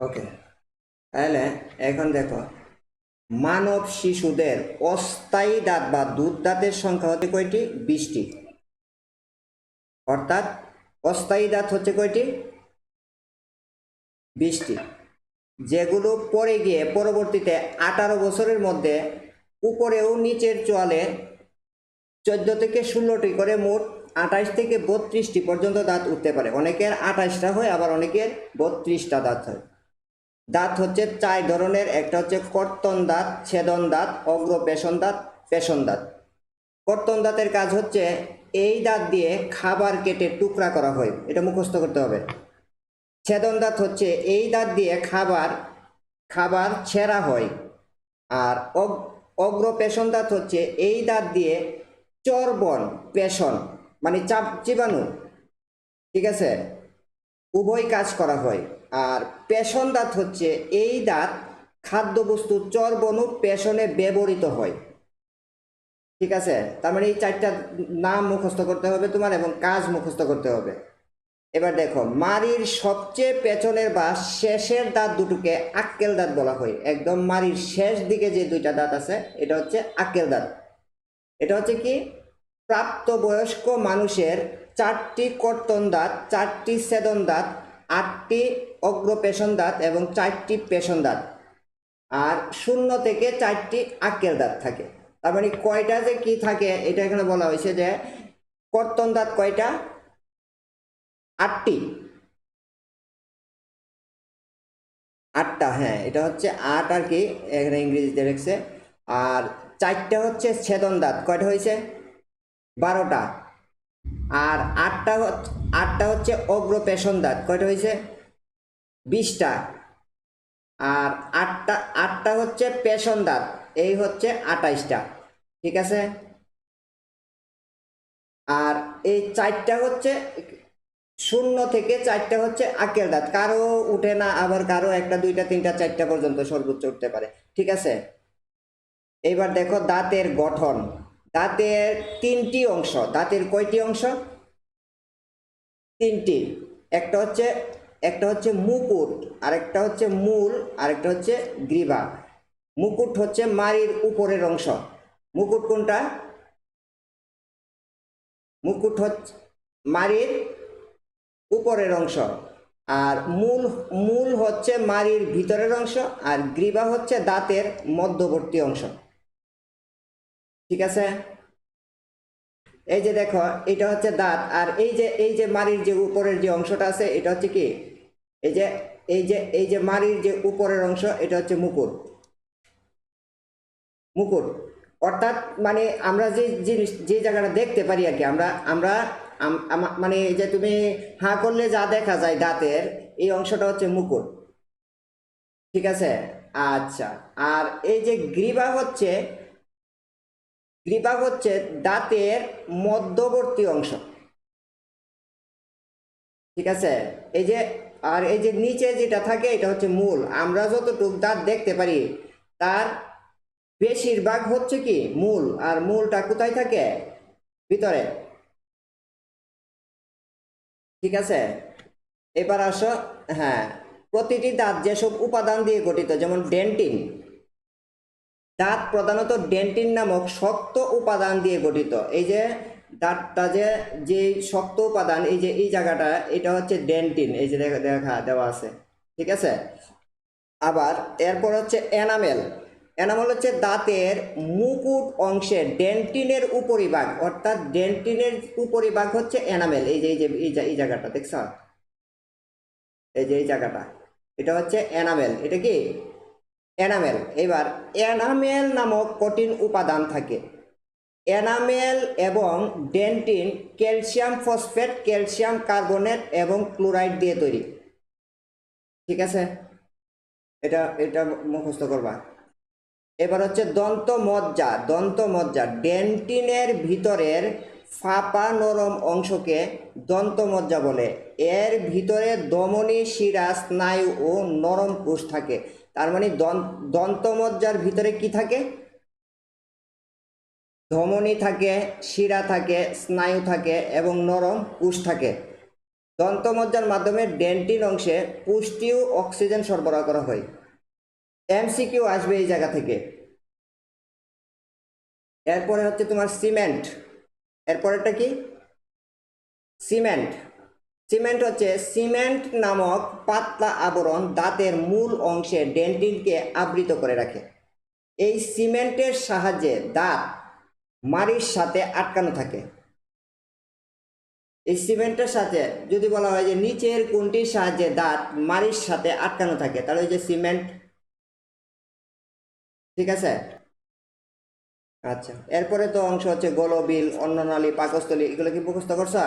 ওকে তাহলে এখন দেখো, মানব শিশুদের অস্থায়ী দাঁত বা দুধ দাঁতের সংখ্যা হচ্ছে কয়টি? বিশটি। অর্থাৎ অস্থায়ী দাঁত হচ্ছে কয়টি? বিশটি। যেগুলো পরে গিয়ে পরবর্তীতে আঠারো বছরের মধ্যে উপরেও নিচের চোয়ালে চোদ্দ থেকে ষোলোটি করে মোট আঠাশ থেকে বত্রিশটি পর্যন্ত দাঁত উঠতে পারে। অনেকের আঠাশটা হয়, আবার অনেকের বত্রিশটা দাঁত হয়। দাঁত হচ্ছে চার ধরনের, একটা হচ্ছে কর্তন দাঁত, ছেদন দাঁত অগ্র পেশন দাঁত পেশন দাঁত। কর্তন দাঁতের কাজ হচ্ছে এই দাঁত দিয়ে খাবার কেটে টুকরা করা হয়, এটা মুখস্থ করতে হবে। ছেদন দাঁত হচ্ছে এই দাঁত দিয়ে খাবার খাবার ছেঁড়া হয়। আর অগ- অগ্র পেশন দাঁত হচ্ছে এই দাঁত দিয়ে চর্বণ, পেশন মানে চাপ জীবাণু, ঠিক আছে? উভয় কাজ করা হয়। আর পেশন দাঁত হচ্ছে, এই দাঁত খাদ্যবস্তু চর্বণু পেশনে ব্যবহৃত হয়। ঠিক আছে? তার মানে এই চারটা নাম মুখস্থ করতে হবে তোমার এবং কাজ মুখস্থ করতে হবে। এবার দেখো মারির সবচেয়ে পেছনের বা শেষের দাঁত দুটোকে আক্কেল দাঁত বলা হয়। একদম মারির শেষ দিকে যে দুইটা দাঁত আছে, এটা হচ্ছে আক্কেল দাঁত। এটা হচ্ছে কি? প্রাপ্তবয়স্ক মানুষের চারটি কর্তন দাঁত, চারটি সেদন দাঁত, আটটি অগ্রপেশন দাঁত এবং চারটি পেশন দাঁত। আর শূন্য থেকে চারটি আক্কেল দাঁত থাকে। তার মানে কয়টা যে কি থাকে এটা এখানে বলা হয়েছে যে কর্তন দাঁত কয়টা? আটটি। আটটা হ্যাঁ এটা হচ্ছে আট আর কি, এখানে ইংরেজিতে লিখছে। আর চারটা হচ্ছে ছেদন দাঁত। কয়টা হয়েছে? বারোটা। আর আটটা আটটা হচ্ছে অগ্র পেশন দাঁত। কয়টা হয়েছে? বিশটা। আর আটটা আটটা হচ্ছে পেশন দাঁত। এই হচ্ছে আটাইশটা। ঠিক আছে? আর এই চারটা হচ্ছে শূন্য থেকে চারটা হচ্ছে আকেল দাঁত। কারও উঠে না, আবার কারও একটা, দুইটা, তিনটা, চারটা পর্যন্ত সর্বোচ্চ উঠতে পারে। ঠিক আছে? এবার দেখো দাঁতের গঠন। দাঁতের তিনটি অংশ, দাঁতের কয়টি অংশ? তিনটি। একটা হচ্ছে একটা হচ্ছে মুকুট, আরেকটা হচ্ছে মূল, আরেকটা হচ্ছে গ্রীবা। মুকুট হচ্ছে মাড়ির উপরের অংশ। মুকুট কোনটা? মুকুট হচ্ছে মারির উপরের অংশ। আর মূল মূল হচ্ছে মাড়ির ভিতরের অংশ, আর গ্রীবা হচ্ছে দাঁতের মধ্যবর্তী অংশ। ঠিক আছে? এই যে দেখো, এটা হচ্ছে দাঁত, আর এই যে এই যে মাড়ির যে উপরের যে অংশটা আছে, এটা হচ্ছে কি? এই যে এই যে এই যে মাড়ির যে উপরের অংশ, এটা হচ্ছে মুকুট। মুকুট। অর্থাৎ মানে আমরা যে জিনিস, যে জায়গাটা দেখতে পারি আর কি, আমরা আমরা, আমা- মানে এই যে তুমি হাঁ করলে যা দেখা যায় দাঁতের, এই অংশটা হচ্ছে মুকুট। ঠিক আছে? আচ্ছা। আর এই যে গ্রীবা হচ্ছে গ্রীবা হচ্ছে দাঁতের মধ্যবর্তী অংশ। ঠিক আছে? এই যে, আর এই যে নিচে যেটা থাকে, এটা হচ্ছে মূল। আমরা যতটুক দাঁত দেখতে পারি, তার বেশিরভাগ হচ্ছে কি? মূল। আর মূলটা কোথায় থাকে? ভিতরে। ঠিক আছে? এবার আসো হ্যাঁ। প্রতিটি দাঁত যেসব উপাদান দিয়ে গঠিত, যেমন ডেন্টিন দাঁত প্রধানত ডেন্টিন নামক শক্ত উপাদান দিয়ে গঠিত। এই যে দাঁতটা যে যে শক্ত উপাদান, এই যে, এই জায়গাটা, এটা হচ্ছে ডেন্টিন। এই যে দেখা দেখা, দেওয়া আছে। ঠিক আছে? আবার এরপর হচ্ছে এনামেল। এনামেল হচ্ছে দাঁতের মুকুট অংশে ডেন্টিনের উপরিভাগ, অর্থাৎ ডেন্টিনের উপরিভাগ হচ্ছে এনামেল। এই যে এই যে এই জায়গাটা, দেখছ? এই যে, এই জায়গাটা। এটা হচ্ছে এনামেল। এটা কি? এনামেল। এবার, এনামেল নামক কঠিন উপাদান থাকে। এনামেল এবং dentine calcium, phosphate, calcium, carbonate এবং ক্লোরাইড দিয়ে তৈরি। ঠিক আছে? এটা এটা মুখস্থ করবা। এবার হচ্ছে দন্ত মজ্জা দন্ত মজ্জা ডেন্টিনের ভিতরের ফাঁপা নরম অংশকে দন্ত মজ্জা বলে। এর ভিতরে দমনী শিরা স্নায়ু ও নরম কোষ থাকে। তার মানে দন- দন্ত মজ্জার ভিতরে কি থাকে? ধমনী থাকে, শিরা থাকে, স্নায়ু থাকে এবং নরম কোষ থাকে। দন্তমজ্জার মাধ্যমে ডেন্টিন অংশে পুষ্টি ও অক্সিজেন সরবরাহ করা হয়। এমসিকিউ আসবে এই জায়গা থেকে। এরপরে হচ্ছে তোমার সিমেন্ট। এরপরেরটা কি? সিমেন্ট। সিমেন্ট হচ্ছে সিমেন্ট নামক পাতলা আবরণ দাঁতের মূল অংশে ডেন্টিনকে আবৃত করে রাখে। এই সিমেন্টের সাহায্যে দাঁত মাড়ির সাথে আটকানো থাকে। এই সিমেন্টের সাথে যদি বলা হয় যে নিচের কোনটির সাহায্যে দাঁত মাড়ির সাথে আটকানো থাকে, তাহলে ওই যে সিমেন্ট, ঠিক আছে? আচ্ছা এরপরে তো অংশ হচ্ছে গোলবিল, অন্ননালী, পাকস্থলী, এগুলো কি মুখস্থ করছা?